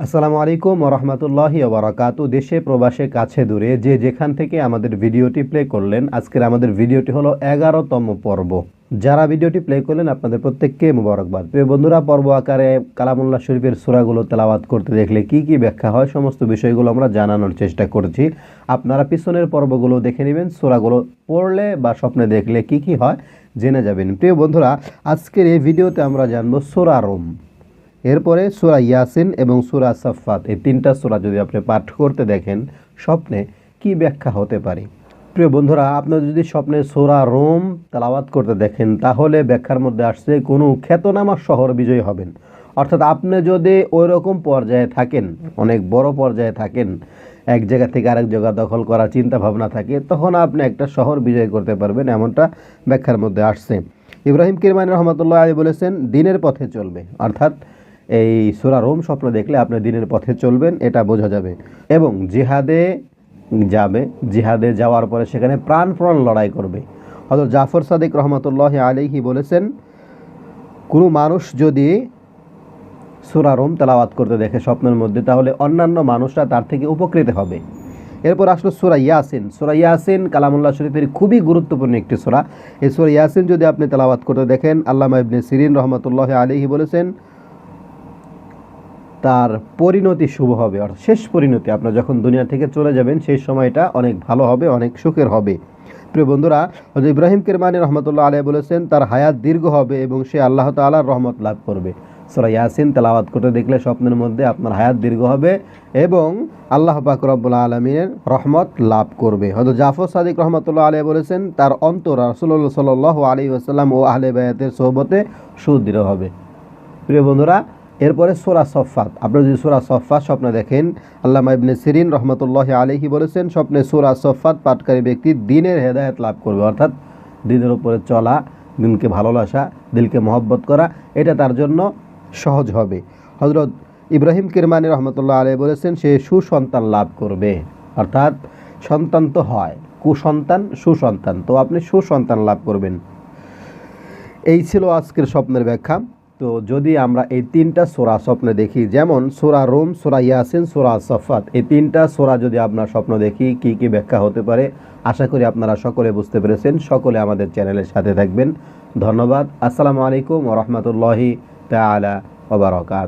আসসালামু আলাইকুম রহমতুল্লাহি ওবরাকাতু দেশে, প্রবাসে, কাছে, দূরে যে যেখান থেকে আমাদের ভিডিওটি প্লে করলেন, আজকের আমাদের ভিডিওটি হলো এগারোতম পর্ব। যারা ভিডিওটি প্লে করলেন, আপনাদের প্রত্যেককে মুবারকবাদ। প্রিয় বন্ধুরা, পর্ব আকারে কালামুল্লাহ শরীফের সুরাগুলো তেলাওয়াত করতে দেখলে কি কি ব্যাখ্যা হয়, সমস্ত বিষয়গুলো আমরা জানানোর চেষ্টা করছি। আপনারা পিছনের পর্বগুলো দেখে নেবেন, সুরাগুলো পড়লে বা স্বপ্নে দেখলে কি কি হয়, জেনে যাবেন। প্রিয় বন্ধুরা, আজকের এই ভিডিওতে আমরা জানব সুরা রোম। এরপরে সুরা ইয়াসিন এবং সুরা সাফাত এই তিনটা সুরা যদি আপনি পাঠ করতে দেখেন, স্বপ্নে কি ব্যাখ্যা হতে পারে? প্রিয় বন্ধুরা, আপনার যদি স্বপ্নে সোরা রোম তালাওয়াত করতে দেখেন, তাহলে ব্যাখ্যার মধ্যে আসছে, কোনো খ্যাতনামা শহর বিজয়ী হবেন। অর্থাৎ আপনি যদি ওই রকম পর্যায়ে থাকেন, অনেক বড় পর্যায়ে থাকেন, এক জায়গা থেকে আরেক জায়গা দখল করার চিন্তা ভাবনা থাকে, তখন আপনি একটা শহর বিজয় করতে পারবেন, এমনটা ব্যাখ্যার মধ্যে আসছে। ইব্রাহিম কিরমানি রহমতুল্লাহ আলী বলেছেন, দিনের পথে চলবে। অর্থাৎ এই সুরা রোম স্বপ্ন দেখলে আপনি দিনের পথে চলবেন, এটা বোঝা যাবে। এবং জিহাদে যাবে, জিহাদে যাওয়ার পরে সেখানে প্রাণপ্রাণ লড়াই করবে। হজরত জাফর সাদিক রহমতুল্লাহ আলিহি বলেছেন, কোনো মানুষ যদি সুরা রোম তেলাওয়াত করতে দেখে স্বপ্নের মধ্যে, তাহলে অন্যান্য মানুষরা তার থেকে উপকৃত হবে। এরপর আসলো সুরা ইয়াসিন। সুরা ইয়াসিন কালামুল্লাহ শরীফের খুবই গুরুত্বপূর্ণ একটি সুরা। এই সুরা ইয়াসিন যদি আপনি তেলাওয়াত করতে দেখেন, আল্লামা ইবনে সিরিন রহমতুল্লাহ আলিহি বলেছেন তার পরিণতি শুভ হবে, অর্থাৎ শেষ পরিণতি। আপনার যখন দুনিয়া থেকে চলে যাবেন, সেই সময়টা অনেক ভালো হবে, অনেক সুখের হবে। প্রিয় বন্ধুরা হজরত ইব্রাহিম কেরমানি রহমতুল্লাহ আলিয়া বলেছেন, তার হায়াত দীর্ঘ হবে এবং সে আল্লাহ তালার রহমত লাভ করবে। সোরা ইয়াসিন তেলাওয়াত করতে দেখলে স্বপ্নের মধ্যে আপনার হায়াত দীর্ঘ হবে এবং আল্লাহ পাক আলমিনের রহমত লাভ করবে। হয়তো জাফর সাদিক রহমতুল্লাহ আলিয়া বলেছেন, তার অন্তর রাসুল্লাহ সাল আলী আসাল্লাম ও আহলে বায়াতের সোহবতে সুদৃঢ় হবে। প্রিয় বন্ধুরা এরপরে সোরা সফাত আপনি যদি সোরা সফাত স্বপ্নে দেখেন আল্লাহ ইবনে সিরিন রহমতুল্লাহ আলহি বলেছেন, স্বপ্নে সোরা সফাত পাঠকারী ব্যক্তি দিনের হেদায়ত লাভ করবে, অর্থাৎ দিনের উপরে চলা, দিনকে ভালোবাসা, দিলকে মহব্বত করা, এটা তার জন্য সহজ হবে। হজরত ইব্রাহিম কিরমানি রহমতুল্লাহ আলহ বলেছেন, সে সুসন্তান লাভ করবে, অর্থাৎ সন্তান তো হয়, কুসন্তান, সুসন্তান। তো আপনি সুসন্তান লাভ করবেন। এই ছিল আজকের স্বপ্নের ব্যাখ্যা। তো যদি আমরা এই তিনটা সোরা স্বপ্নে দেখি, যেমন সোরা রোম, সোরা ইয়াসিন, সোরা সফাত এই তিনটা সোরা যদি আপনার স্বপ্ন দেখি, কি কি ব্যাখ্যা হতে পারে? আশা করি আপনারা সকলে বুঝতে পেরেছেন। সকলে আমাদের চ্যানেলের সাথে থাকবেন। ধন্যবাদ। আসসালামু আলাইকুম ওরহমতুল্লাহি তালা ওবরাকাত